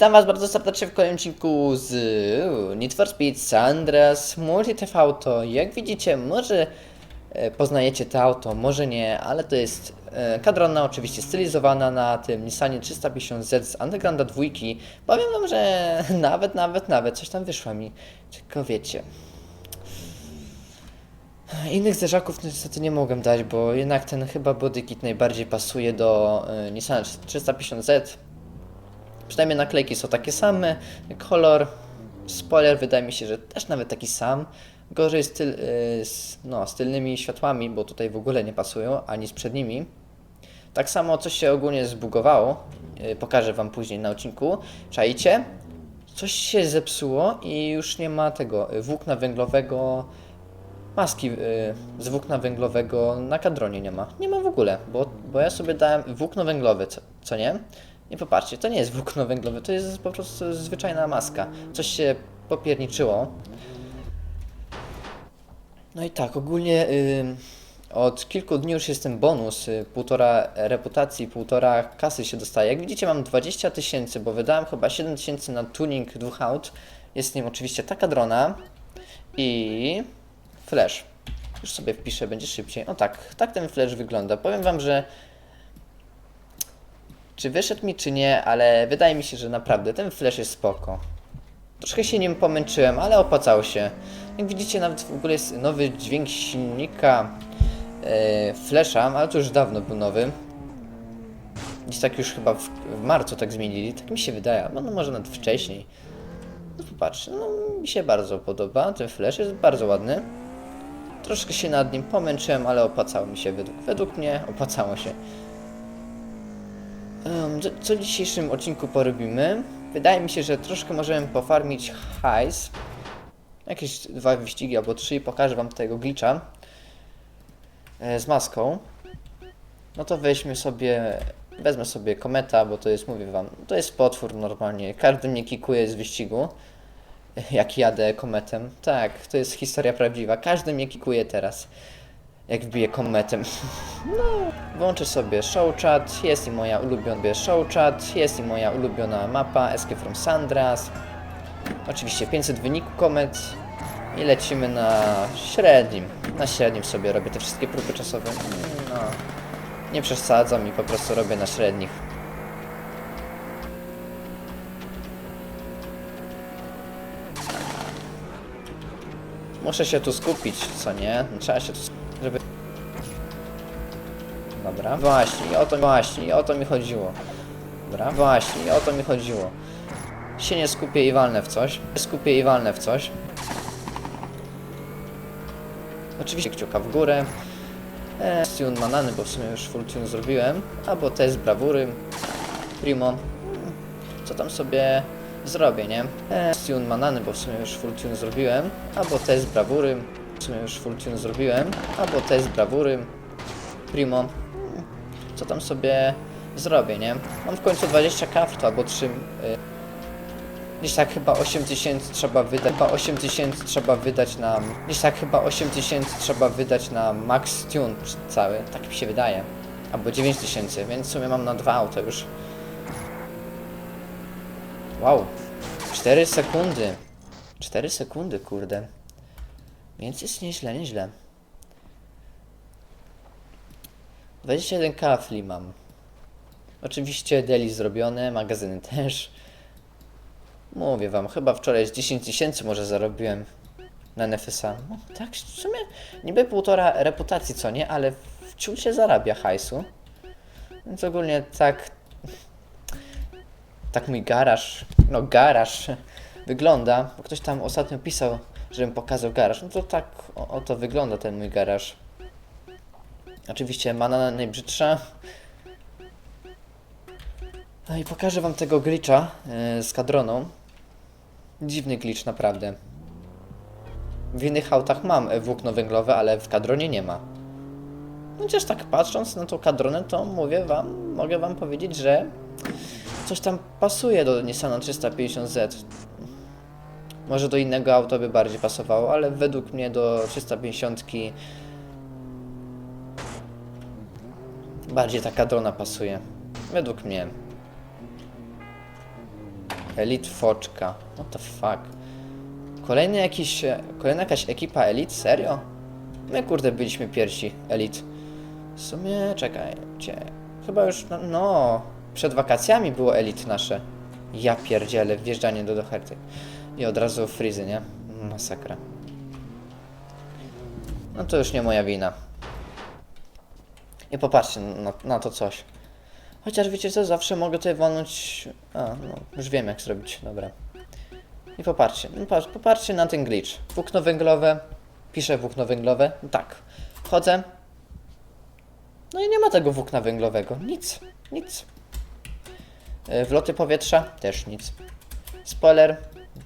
Witam Was bardzo serdecznie w kolejnym odcinku z Need for Speed San Andreas Multi TV Auto. Jak widzicie, może e, poznajecie to auto, może nie, ale to jest e, kadrona oczywiście stylizowana na tym Nissanie 350Z z Undergrounda 2. Powiem Wam, że nawet, nawet, nawet coś tam wyszło mi. Tylko wiecie, Innych zderzaków niestety nie mogłem dać, bo jednak ten chyba bodykit najbardziej pasuje do y, Nissan 350Z. Przynajmniej naklejki są takie same, kolor, spoiler wydaje mi się, że też nawet taki sam. Gorzej styl, y, z, no, z tylnymi światłami, bo tutaj w ogóle nie pasują, ani z przednimi. Tak samo coś się ogólnie zbugowało, y, pokażę Wam później na odcinku. Czajcie? Coś się zepsuło i już nie ma tego y, włókna węglowego, maski z włókna węglowego na kadronie nie ma. Nie ma w ogóle, bo, bo ja sobie dałem włókno węglowe, co, co nie? Nie popatrzcie, to nie jest włókno węglowe, to jest po prostu zwyczajna maska. Coś się popierniczyło. No i tak, ogólnie y, od kilku dni już jest ten bonus, y, półtora reputacji, półtora kasy się dostaje. Jak widzicie mam 20 tysięcy, bo wydałem chyba 7 tysięcy na tuning dwóch aut. Jest nim oczywiście taka drona i flash. Już sobie wpiszę, będzie szybciej. O tak, tak ten flash wygląda. Powiem wam, że czy wyszedł mi, czy nie, ale wydaje mi się, że naprawdę ten flash jest spoko. Troszkę się nim pomęczyłem, ale opłacało się. Jak widzicie, nawet w ogóle jest nowy dźwięk silnika e, flasha, ale to już dawno był nowy. Gdzieś tak już chyba w, w marcu tak zmienili, tak mi się wydaje, no, no może nawet wcześniej. No popatrz, no mi się bardzo podoba, ten flash jest bardzo ładny. Troszkę się nad nim pomęczyłem, ale opłacało mi się według, według mnie, opłacało się. Em, co- w dzisiejszym odcinku porobimy? Wydaje mi się, że troszkę możemy pofarmić hajs. Jakieś dwa wyścigi albo trzy pokażę wam tego glitcha e, z maską. No to weźmy sobie, wezmę sobie kometa, bo to jest, mówię wam, to jest potwór normalnie. Każdy mnie kikuje z wyścigu, jak jadę kometem. Tak, to jest historia prawdziwa. Każdy mnie kikuje teraz, jak wbiję kometem. Włączę sobie showchat, jest i moja ulubiona showchat, jest i moja ulubiona mapa Escape from Sandras. Oczywiście 500 wyniku komet i lecimy na średnim. Na średnim sobie robię te wszystkie próby czasowe. No, nie przesadzam i po prostu robię na średnich. Muszę się tu skupić, co nie? No, Trzeba się tu skupić, żeby... Dobra, właśnie, o to, właśnie, o to mi chodziło. Dobra, właśnie, o to mi chodziło. Się nie skupię i walnę w coś. Skupię i walnę w coś. Oczywiście kciuka w górę. E, manany, bo w sumie już full tune zrobiłem. Albo test brawury. Primo. Hmm, Co tam sobie zrobię, nie? E, manany, bo w sumie już full tune zrobiłem. Albo test brawury. W sumie już full tune zrobiłem. Albo test brawury. Primo. Co tam sobie zrobię, nie? Mam w końcu 20 kaft albo 3. Y Gdzieś tak chyba 8 tysięcy trzeba wydać, chyba 8 tysięcy trzeba wydać na, gdzieś tak chyba 8 tysięcy trzeba wydać na max tune cały, tak mi się wydaje. Albo 9 tysięcy, więc w sumie mam na dwa auta już. Wow, 4 sekundy. 4 sekundy, kurde. Więc jest nieźle, nieźle. 21 kafli mam. Oczywiście deli zrobione, magazyny też. Mówię wam, chyba wczoraj z 10 tysięcy może zarobiłem na NFSA. No, tak, w sumie niby półtora reputacji, co nie, ale wciąż się zarabia hajsu. Więc ogólnie tak, tak mój garaż, no garaż wygląda. Ktoś tam ostatnio pisał, żebym pokazał garaż. No to tak o, oto wygląda ten mój garaż. Oczywiście mana najbrzydsza. No i pokażę wam tego glitcha yy, z kadroną. Dziwny glitch, naprawdę. W innych autach mam e, włókno węglowe, ale w kadronie nie ma. Chociaż tak patrząc na tą kadronę, to mówię wam, mogę wam powiedzieć, że coś tam pasuje do Nissana 350Z. Może do innego auta by bardziej pasowało, ale według mnie do 350 bardziej ta kadrona pasuje. Według mnie. Elite Foczka. What the fuck? Kolejny jakiś, kolejna jakaś ekipa Elite? Serio? My kurde byliśmy pierwsi Elite. W sumie, czekajcie. Chyba już, no, no przed wakacjami było Elite nasze. Ja pierdzielę, wjeżdżanie do Doherty. I od razu frizy, nie? Masakra. No to już nie moja wina. I popatrzcie na, na to coś. Chociaż wiecie co, zawsze mogę tutaj walnąć... A, no, już wiem jak zrobić, dobra. I popatrzcie, no, patrz, popatrzcie na ten glitch. Włókno węglowe, piszę włókno węglowe, tak. Wchodzę. No i nie ma tego włókna węglowego, nic, nic. E, Wloty powietrza, też nic. Spoiler,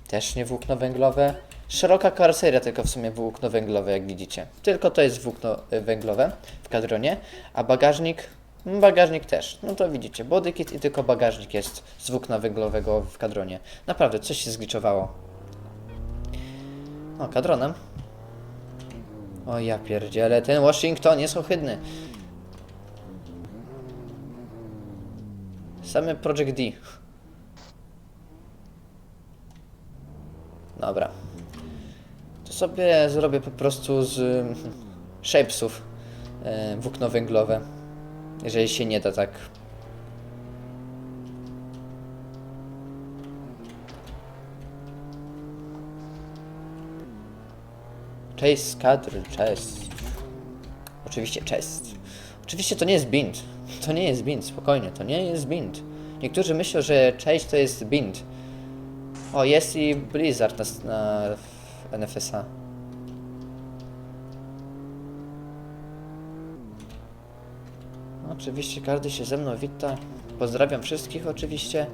też nie włókno węglowe. Szeroka karoseria, tylko w sumie włókno węglowe, jak widzicie. Tylko to jest włókno y, węglowe w kadronie, a bagażnik, mm, bagażnik też. No to widzicie, bodykit i tylko bagażnik jest z włókna węglowego w kadronie. Naprawdę, coś się zgliczowało. O, kadronem. O ja pierdzielę, ten Washington jest ohydny. Same Project D. Dobra. To sobie zrobię po prostu z mm, shapesów e, włókno węglowe. Jeżeli się nie da tak. Chase kadry, chest. Oczywiście chest. Oczywiście to nie jest bind. To nie jest bind, spokojnie, to nie jest bind. Niektórzy myślą, że chase to jest bind. O, jest i Blizzard na, na NFSA. Oczywiście każdy się ze mną wita. Pozdrawiam wszystkich oczywiście.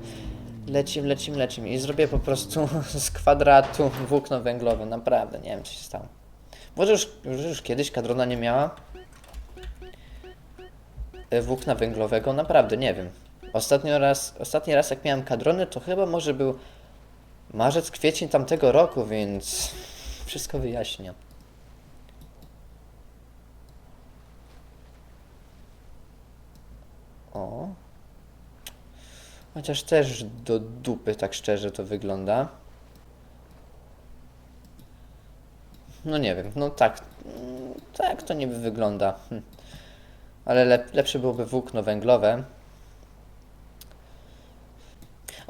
Lecim, lecim, lecim. I zrobię po prostu z kwadratu włókno węglowe. Naprawdę, nie wiem co się stało. Może już, już, już kiedyś kadrona nie miała e, włókna węglowego? Naprawdę, nie wiem. Ostatnio raz, ostatni raz jak miałem kadrony, to chyba może był marzec, kwiecień tamtego roku, więc wszystko wyjaśnia. O. Chociaż też do dupy, tak szczerze to wygląda. No nie wiem, no tak. Tak to niby wygląda. Hm. Ale lep, lepsze byłoby włókno węglowe.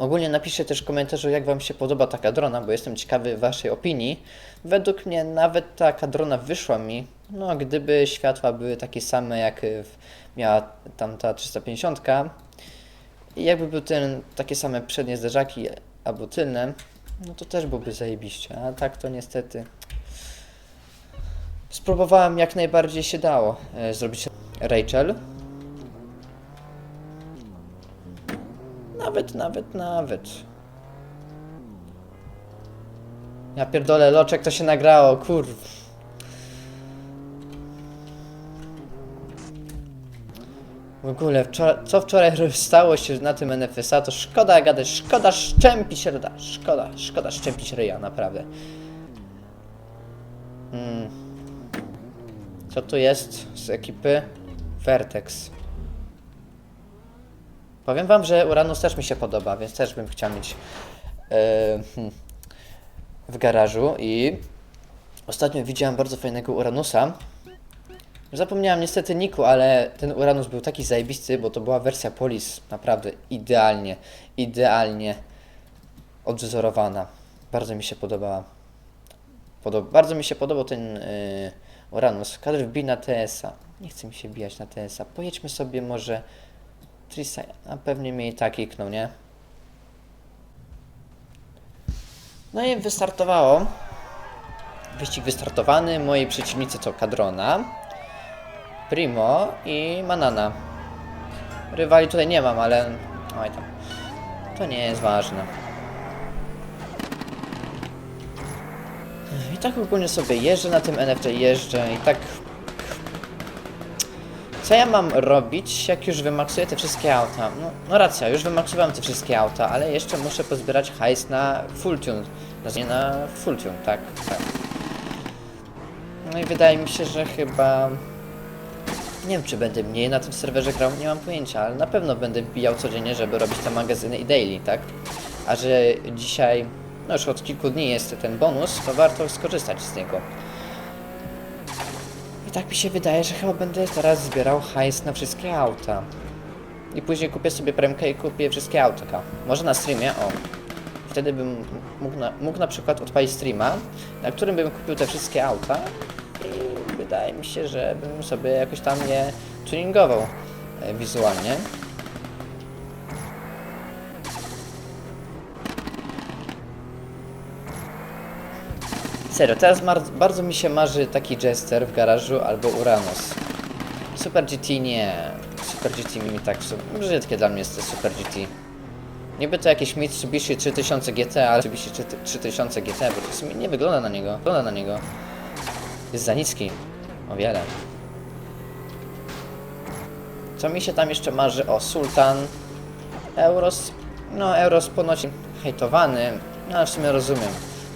Ogólnie napiszcie też w komentarzu, jak Wam się podoba ta kadrona, bo jestem ciekawy Waszej opinii. Według mnie nawet ta kadrona wyszła mi, no gdyby światła były takie same jak w- miała tamta 350 i jakby były ten, takie same przednie zderzaki albo tylne, no to też byłby zajebiście, a tak to niestety... Spróbowałem jak najbardziej się dało e, zrobić Rachel. Nawet, nawet, nawet. Ja pierdolę, loczek to się nagrało, kurw. W ogóle, co wczoraj stało się na tym NFSA, to szkoda gadać, szkoda szczępić ryja, szkoda, szkoda szczępić ryja, naprawdę. Hmm. Co tu jest z ekipy? Vertex. Powiem wam, że Uranus też mi się podoba, więc też bym chciał mieć hmm, w garażu i ostatnio widziałem bardzo fajnego Uranusa. Zapomniałem niestety Niku, ale ten Uranus był taki zajebisty, bo to była wersja Polis, naprawdę idealnie, idealnie odwzorowana. Bardzo mi się podobała. Podoba, bardzo mi się podobał ten yy, Uranus. Kadr wbij na TS-a. Nie chce mi się bijać na TS-a. Pojedźmy sobie może Trisa, a pewnie mnie i tak iknął, nie? No i wystartowało. Wyścig wystartowany. Moi przeciwnicy to Kadrona, Primo i Manana. Rywali tutaj nie mam, ale... Oj tam. To nie jest ważne. I tak ogólnie sobie jeżdżę na tym NFT, jeżdżę i tak co ja mam robić, jak już wymaksuję te wszystkie auta? No, no racja, już wymaksowałem te wszystkie auta, ale jeszcze muszę pozbierać hajs na full tune. No, nie na full tune, tak, tak. No i wydaje mi się, że chyba... Nie wiem, czy będę mniej na tym serwerze grał, nie mam pojęcia, ale na pewno będę bijał codziennie, żeby robić te magazyny i daily, tak? a że dzisiaj, no już od kilku dni jest ten bonus, to warto skorzystać z niego. I tak mi się wydaje, że chyba będę teraz zbierał hajs na wszystkie auta. I później kupię sobie premkę i kupię wszystkie autka. Może na streamie, o. Wtedy bym mógł na, mógł na przykład odpalić streama, na którym bym kupił te wszystkie auta i wydaje mi się, że bym sobie jakoś tam je tuningował e, wizualnie. Serio, teraz bardzo mi się marzy taki Jester w garażu albo Uranus. Super GT nie. Super GT mi tak brzydkie dla mnie jest to Super GT. Niby to jakieś Mitsubishi 3000 GT, ale Mitsubishi 3000 GT, bo to w sumie nie wygląda na niego. Wygląda na niego. Jest za niski. O wiele. Co mi się tam jeszcze marzy? O, Sultan. Euros. No, Euros ponoć hejtowany. No, ale w sumie rozumiem.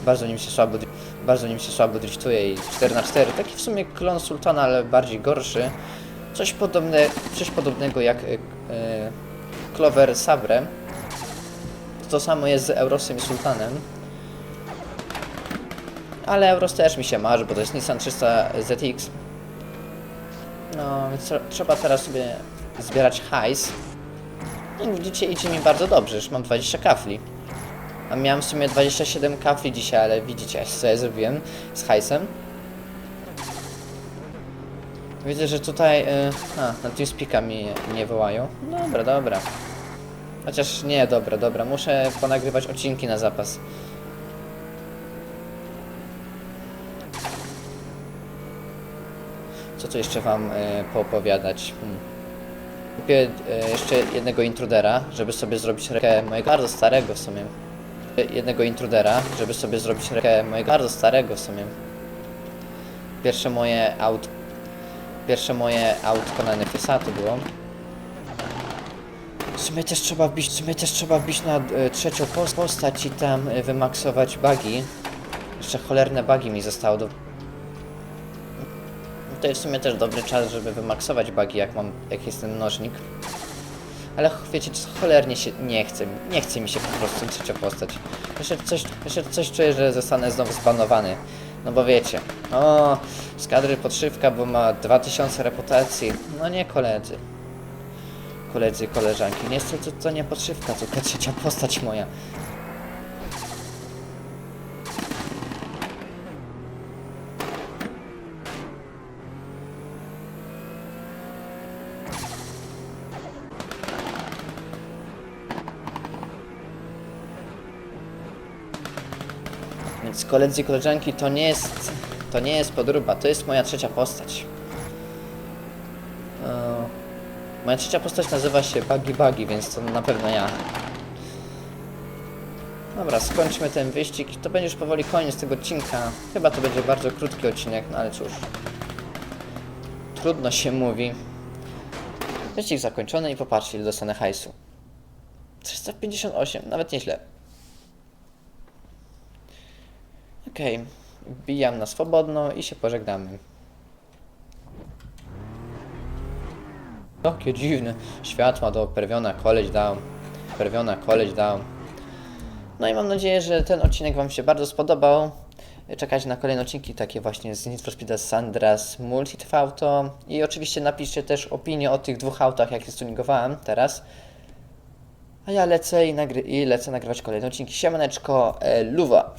Bardzo nim się słabo, bardzo nim się słabo driftuje i 4 na 4 Taki w sumie klon Sultana, ale bardziej gorszy. Coś, podobne, coś podobnego jak y, y, Clover Sabre. To samo jest z Eurosem i Sultanem. Ale Euros też mi się marzy, bo to jest Nissan 300 ZX. No, więc tr- trzeba teraz sobie zbierać hajs. I widzicie, idzie mi bardzo dobrze, już mam 20 kafli. A miałem w sumie 27 kafli dzisiaj, ale widzicie, co ja zrobiłem z hajsem. Widzę, że tutaj... Y, a, na TeamSpeaka mi nie wołają. Dobra, dobra. Chociaż nie, dobra, dobra. Muszę ponagrywać odcinki na zapas. Co tu jeszcze wam y, poopowiadać? Hmm. Kupię y, jeszcze jednego intrudera, żeby sobie zrobić rękę mojego bardzo starego w sumie. Jednego intrudera, żeby sobie zrobić rękę mojego bardzo starego w sumie. Pierwsze moje aut... Pierwsze moje autko na NFSA to było. W sumie też trzeba wbić, w sumie też trzeba wbić na y, trzecią pos- postać i tam y, wymaksować bugi. Jeszcze cholerne bugi mi zostało do... To jest w sumie też dobry czas, żeby wymaksować bugi, jak mam, jak jest ten nożnik. Ale wiecie, cholernie się nie chce, nie chce mi się po prostu trzecia postać. Jeszcze coś, jeszcze coś czuję, że zostanę znowu zbanowany. No bo wiecie, o, z kadry podszywka, bo ma 2000 reputacji. No nie koledzy. Koledzy koleżanki, niestety to nie podszywka, tylko trzecia postać moja. Więc koledzy i koleżanki, to nie jest, to nie jest podróba, to jest moja trzecia postać. E, moja trzecia postać nazywa się Buggy Buggy, więc to na pewno ja. Dobra, skończmy ten wyścig. To będzie już powoli koniec tego odcinka. Chyba to będzie bardzo krótki odcinek, no ale cóż. Trudno się mówi. Wyścig zakończony i popatrzcie, ile dostanę hajsu. 358, nawet nieźle. Okej, wbijam na swobodno i się pożegnamy. Jakie dziwne. Światła do perwiona koleś dał. Perwiona koleś dał. No i mam nadzieję, że ten odcinek Wam się bardzo spodobał. Czekajcie na kolejne odcinki, takie właśnie z Need for Speed Sandras Multi TV Auto. I oczywiście napiszcie też opinię o tych dwóch autach, jakie stuningowałem teraz. A ja lecę i, nagry- i lecę nagrywać kolejne odcinki. Siemaneczko, e, luwa.